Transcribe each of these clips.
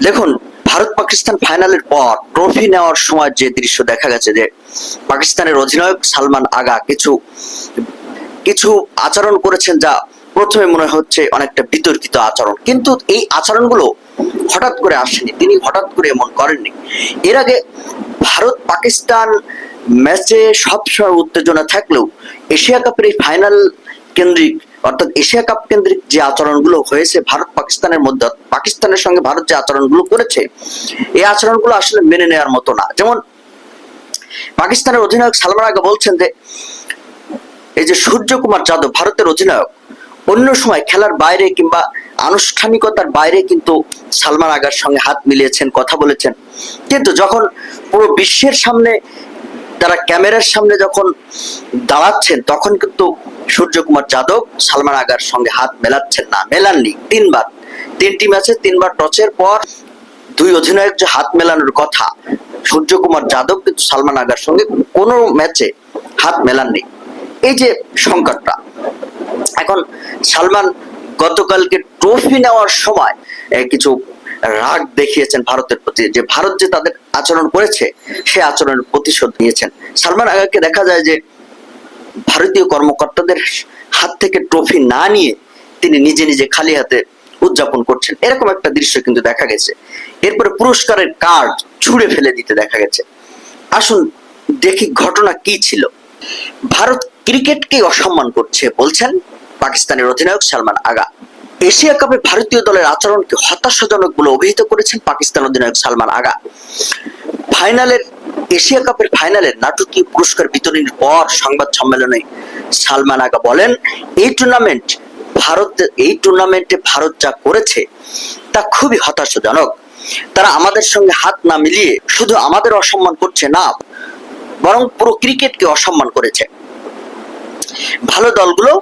দেখুন, ভারত পাকিস্তান ফাইনালের পর ট্রফি নেওয়ার সময় যে দৃশ্য দেখা গেছে যে পাকিস্তানের অধিনায়ক সালমান আগা কিছু কিছু আচরণ করেছেন যা প্রথমে মনে হচ্ছে অনেকটা বিতর্কিত আচরণ। কিন্তু এই আচরণগুলো হঠাৎ করে আসেনি। তিনি হঠাৎ করে এমন করেননি। এর আগে ভারত পাকিস্তান ম্যাচে সবসময় উত্তেজনা থাকলেও এশিয়া কাপের এই ফাইনাল কেন্দ্রিক অর্থাৎ এশিয়া কাপ কেন্দ্রিক যে আচরণগুলো হয়েছে ভারত পাকিস্তানের মধ্যে, পাকিস্তানের সঙ্গে ভারত যে আচরণগুলো করেছে, এই আচরণগুলো আসলে মেনে নেওয়ার মতো না। যেমন পাকিস্তানের অধিনায়ক সালমান আগা বলছেন যে, এই যে সূর্যকুমার যাদব ভারতের অধিনায়ক, অন্য সময় খেলার বাইরে কিংবা আনুষ্ঠানিকতার বাইরে কিন্তু সালমান আগার সঙ্গে হাত মিলিয়েছেন, কথা বলেছেন। কিন্তু যখন পুরো বিশ্বের সামনে, তারা ক্যামেরার সামনে যখন দাঁড়াচ্ছেন, তখন কিন্তু সূর্যকুমার যাদব সালমান আগার সঙ্গে হাত মেলাচ্ছেন না। মেলাননি তিনবার। তিনটি ম্যাচে তিনবার টচের পর দুই অধিনায়ক যে হাত মেলানোর কথা, সূর্যকুমার যাদব কিন্তু সালমান আগার সঙ্গে কোনো ম্যাচে হাত মেলাননি এই যে সংকটটা, এখন সালমান গতকালকে ট্রফি নেওয়ার সময় কিছু রাগ দেখিয়েছেন ভারতের প্রতি, যে ভারত যে তাদের আচরণ করেছে, সে আচরণের প্রতিশোধ নিয়েছেন। সালমান আগাকে দেখা যায় যে ভারতীয় কর্মকর্তাদের হাত থেকে ট্রফি না নিয়ে তিনি নিজে নিজে খালি হাতে উদযাপন করছেন। এরকম একটা দৃশ্য কিন্তু দেখা গেছে। এরপরে পুরস্কারের কার্ড ছুঁড়ে ফেলে দিতে দেখা গেছে। আসুন দেখি ঘটনা কি ছিল। ভারত ক্রিকেটকে অসম্মান করছে বলছেন পাকিস্তানের অধিনায়ক সালমান আগা। এশিয়া কাপে ভারতীয় দলের আচরণকে হতাশাজনক বলে অভিহিত করেছেন পাকিস্তান অধিনায়ক সালমান আগা। ফাইনালের এশিয়া কাপের ফাইনালের নাটকীয় পুরস্কার বিতরণের পর সংবাদ সম্মেলনে সালমান আগা বলেন, এই টুর্নামেন্ট ভারত, এই টুর্নামেন্টে ভারত যা করেছে, তা খুবই হতাশাজনক। তারা আমাদের সঙ্গে হাত না মিলিয়ে শুধু আমাদের অসম্মান করছে না, বরং পুরো ক্রিকেটকে অসম্মান করেছে। ভালো দলগুলো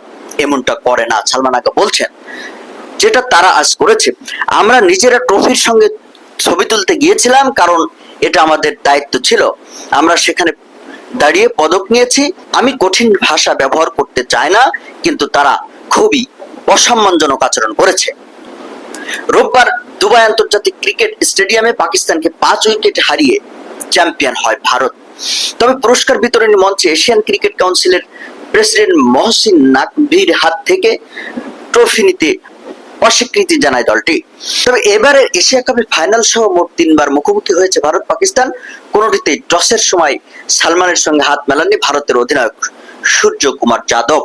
এমনটা করে না, সালমান আগা বলছেন। যেটা তারা আজ করেছে, আমরা নিজেরা ট্রফির সঙ্গে ছবি তুলতে গিয়েছিলাম, কারণ এটা আমাদের দায়িত্ব ছিল। আমরা সেখানে দাঁড়িয়ে পদক নিয়েছি। আমি কঠিন ভাষা ব্যবহার করতে চাই না, কিন্তু তারা খুবই অসম্মানজনক আচরণ করেছে। রোববার দুবাই আন্তর্জাতিক ক্রিকেট স্টেডিয়ামে পাকিস্তানকে পাঁচ উইকেট হারিয়ে চ্যাম্পিয়ন হয় ভারত। তবে পুরস্কার বিতরণী মঞ্চে এশিয়ান ক্রিকেট কাউন্সিলের প্রেসিডেন্ট মহসিন নাকভির হাত থেকে ট্রফি নিতে অস্বীকৃতি জানায় দলটি। তবে এবারে এশিয়া কাপের ফাইনাল সহ মোট তিনবার মুখোমুখি হয়েছে ভারত পাকিস্তান। কোনোটিতেই টসের সময় সালমানের সঙ্গে হাত মেলাননি ভারতের অধিনায়ক সূর্য কুমার যাদব।